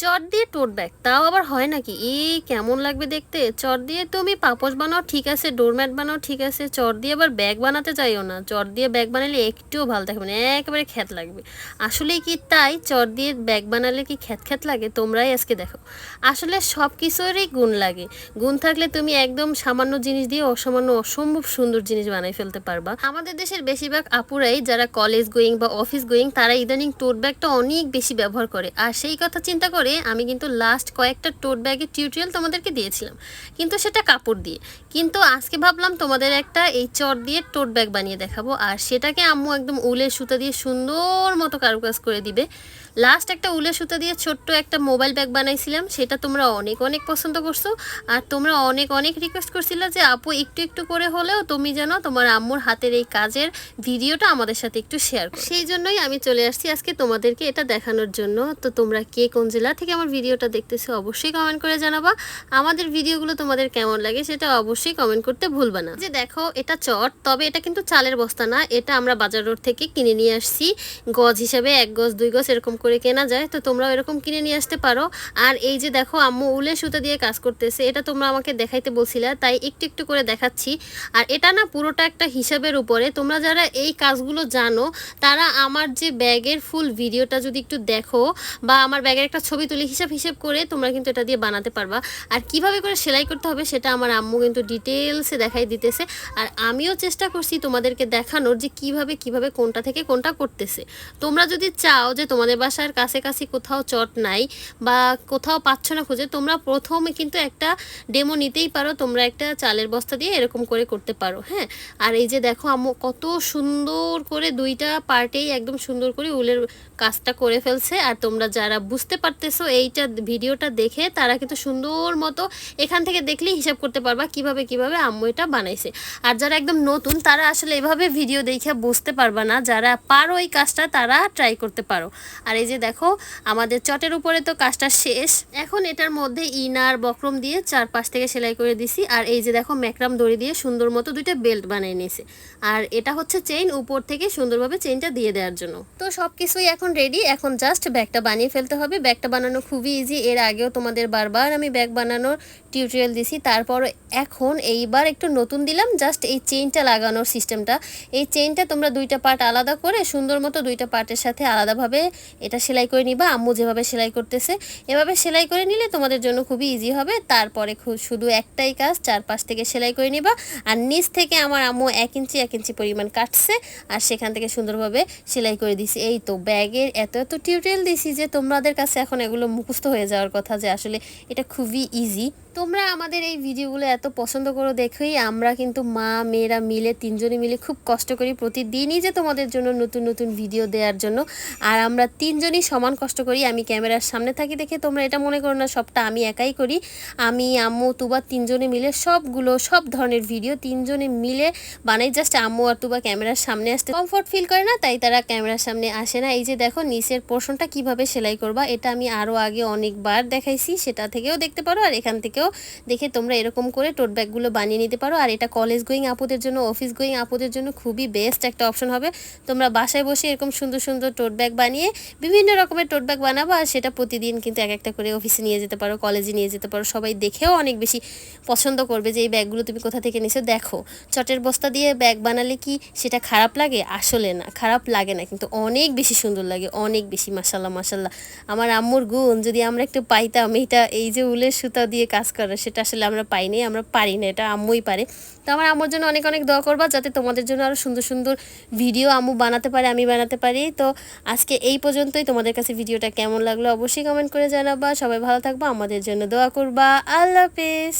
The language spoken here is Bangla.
চট দিয়ে টোট ব্যাগ। তাও আবার হয় নাকি? এ, কেমন লাগবে দেখতে? চট দিয়ে তুমি পাপোশ বানাও, ঠিক আছে। ডোরম্যাট বানাও, ঠিক আছে। চট দিয়ে আবার ব্যাগ বানাতে চাইও না। চট দিয়ে ব্যাগ বানালে একটুও ভালো থাকবে না, একেবারে খ্যাত লাগবে। আসলে কি তাই? চট দিয়ে ব্যাগ বানালে কি খ্যাত খ্যাত লাগে? তোমরাই আজকে দেখো। আসলে সব কিছুরই গুণ লাগে। গুণ থাকলে তুমি একদম সামান্য জিনিস দিয়ে অসামান্য, অসম্ভব সুন্দর জিনিস বানাই ফেলতে পারবা। আমাদের দেশের বেশিরভাগ আপুরাই যারা কলেজ গোয়িং বা অফিস গোয়িং তারা ইদানিং টোট ব্যাগটা অনেক বেশি ব্যবহার করে। আর সেই কথা চিন্তা করে আমি কিন্তু লাস্ট কয়েকটা টোট ব্যাগের টিউটোরিয়াল তোমাদেরকে দিয়েছিলাম। কিন্তু সেটা কাপড় দিয়ে। কিন্তু আজকে ভাবলাম তোমাদের একটা এই চট দিয়ে টোট ব্যাগ বানিয়ে দেখাবো। আর সেটাকে আম্মু একদম উলের সুতা দিয়ে সুন্দর মতো কারুকাজ করে দিবে। লাস্ট একটা উলের সুতা দিয়ে ছোট্ট একটা মোবাইল ব্যাগ বানাইছিলাম। সেটা তোমরা অনেক অনেক পছন্দ করছ। আর তোমরা অনেক অনেক রিকোয়েস্ট করছিলে যে, আপু, একটু একটু করে হলেও তুমি যেন তোমার আম্মুর হাতের এই কাজের ভিডিওটা আমাদের সাথে একটু শেয়ার সেই জন্যই আমি চলে আসছি আজকে তোমাদেরকে এটা দেখানোর জন্য। তো তোমরা কে কোন জেলা থেকে আমার ভিডিওটা দেখতেছো, অবশ্যই কমেন্ট করে জানাবা। আমাদের ভিডিওগুলো তোমাদের কেমন লাগে সেটা অবশ্যই কমেন্ট করতে ভুলবা না। যে দেখো, এটা চট, তবে এটা কিন্তু চালের বস্তা না, এটা আমরা বাজার রোড থেকে কিনে নিয়ে আসছি। গজ হিসাবে এক গজ, দুই গজ এরকম করে কেনা যায়, তো তোমরাও এরকম কিনে নিয়ে আসতে পারো। আর এই যে দেখো, আম্মু উলে সুতা দিয়ে কাজ করতেছে, এটা তোমরা আমাকে দেখাইতে বলছিলে, তাই একটু একটু করে দেখাচ্ছি। আর এটা না পুরোটা একটা হিসাবের উপরে, তোমরা যারা এই কাজগুলো জানো, তারা আমার যে ব্যাগের ফুল ভিডিওটা যদি একটু দেখো, বা আমার ব্যাগের একটা ছবি তুলে হিসাব হিসাব করে তোমরা কিন্তু এটা দিয়ে বানাতে পারবা। আর কীভাবে করে সেলাই করতে হবে সেটা আমার আম্মু কিন্তু ডিটেলসে দেখাই দিতেছে। আর আমিও চেষ্টা করছি তোমাদেরকে দেখানোর যে কীভাবে কীভাবে কোনটা থেকে কোনটা করতেছে। তোমরা যদি চাও যে তোমাদের বাসার কাছাকাছি কোথাও চট নাই বা কোথাও পাচ্ছ না খুঁজে, তোমরা প্রথমে কিন্তু একটা ডেমো নিতেই পারো। তোমরা একটা চালের বস্তা দিয়ে এরকম করে করতে পারো হ্যাঁ? আর এই যে দেখো আম্মু কত সুন্দর করে দুইটা পার্টেই একদম সুন্দর করে উলের কাজটা করে ফেলছে। আর তোমরা যারা বুঝতে পারতেছো এইটা ভিডিওটা দেখে তারা কিন্তু সুন্দর মতো এখান থেকে দেখলেই হিসাব করতে পারবা কীভাবে কীভাবে আম্মু এটা বানাইছে। আর যারা একদম নতুন, তারা আসলে এভাবে ভিডিও দেখে বুঝতে পারবা না। যারা পারো এই কাজটা, তারা ট্রাই করতে পারো। আর এই যে দেখো, আমাদের চটের উপরে তো কাজটা শেষ। এখন এটার মধ্যে ইনার, বক্রম দিয়ে চারপাশ থেকে সেলাই করে দিছি। আর এই যে দেখো, ম্যাকরাম দড়ি দিয়ে সুন্দর মতো দুইটা বেল্ট বানিয়ে নিয়েছে। আর এটা হচ্ছে চেইন উপর থেকে সুন্দরভাবে চেইনটা দিয়ে দেওয়ার জন্য। তো সব কিছুই এখন রেডি এখন জাস্ট ব্যাগটা বানিয়ে ফেলতে হবে। ব্যাগটা বানানো খুবই ইজি এর আগেও তোমাদের বারবার আমি ব্যাগ বানানোর টিউটোরিয়াল দিছি তারপর এখন এইবার একটু নতুন দিলাম জাস্ট এই চেইনটা লাগানোর সিস্টেমটা এই চেইনটা তোমরা দুইটা পার্ট আলাদা করে, সুন্দর মতো দুইটা পার্টের সাথে আলাদাভাবে এটা সেলাই করে নিবা, আম্মু যেভাবে সেলাই করতেছে, এভাবে সেলাই করে নিলে তোমাদের জন্য খুবই ইজি হবে। তারপরে খু- শুধু একটাই কাজ, চারপাশ থেকে সেলাই করে নিবা, আর নিচ থেকে আমার আম্মু এক ইঞ্চি এক ইঞ্চি পরিমাণ কাটছে, আর সেখান থেকে সুন্দরভাবে সেলাই করে দিছি। এই তো ব্যাগের এত এত টিউটোরিয়াল দিছি যে তোমাদের কাছে এখন এগুলো মুখস্থ হয়ে যাওয়ার কথা যে আসলে এটা খুবই ইজি তোমরা আমাদের এই ভিডিওগুলো এত পছন্দ করো দেখেই আমরা কিন্তু মা, মেয়েরা মিলে, তিনজনে মিলে খুব কষ্ট করি প্রতিদিনই যে তোমাদের জন্য নতুন নতুন ভিডিও দেওয়ার জন্য। আর আমরা তিনজনই সমান কষ্ট করি, আমি ক্যামেরার সামনে থাকি দেখে তোমরা এটা মনে করো না, সবটা আমি একাই করি। আমি, আম্মু, তুবা তিনজনে মিলে সবগুলো, সব ধরনের ভিডিও তিনজনে মিলে বানাই জাস্ট আম্মু আর তুবা ক্যামেরার সামনে আসতে। কমফোর্ট ফিল করে না, তাই তারা ক্যামেরার সামনে আসে না। এই যে দেখো, নিচের পোর্শনটা কীভাবে সেলাই করবা, এটা আমি আরও আগে অনেকবার দেখাইছি, সেটা থেকেও দেখতে পারো। আর এখান থেকেও দেখে তোমরা এরকম করে টোট ব্যাগগুলো বানিয়ে নিতে পারো। আর এটা কলেজ গোয়িং আপুদের জন্য অফিস গোয়িং আপুদের জন্য খুবই বেস্ট একটা অপশন হবে। তোমরা বাসায় বসে এরকম সুন্দর সুন্দর টোট ব্যাগ বানিয়ে বিভিন্ন রকমের টোট ব্যাগ বানাবো আর সেটা প্রতিদিন কিন্তু এক একটা করে অফিসে নিয়ে যেতে পারো কলেজে নিয়ে যেতে পারো। সবাই দেখেও অনেক বেশি পছন্দ করবে যে, এই ব্যাগগুলো তুমি কোথা থেকে নিছো? দেখো, চটের বস্তা দিয়ে ব্যাগ বানালে কি সেটা খারাপ লাগে? আসলে না, খারাপ লাগে না। কিন্তু অনেক বেশি সুন্দর লাগে, অনেক বেশি মাসাল্লাহ মাসাল্লাহ আমার আম্মুর গুণ যদি আমরা একটু পাইতাম, এইটা, এই যে উলের সুতা দিয়ে কাজ করে, সেটা আসলে আমরা পাইনি আমরা পারি না, এটা আম্মুই পারে। তো আমার আম্মুর জন্য অনেক অনেক দোয়া করবা যাতে তোমাদের জন্য আরও সুন্দর সুন্দর ভিডিও আম্মু বানাতে পারে, আমি বানাতে পারি। তো আজকে এই পর্যন্তই, তোমাদের কাছে ভিডিওটা কেমন লাগল অবশ্যই কমেন্ট করে জানাবা। সবাই ভালো থাকবা, আমাদের জন্য দোয়া করবা। আল্লাহ হাফেজ।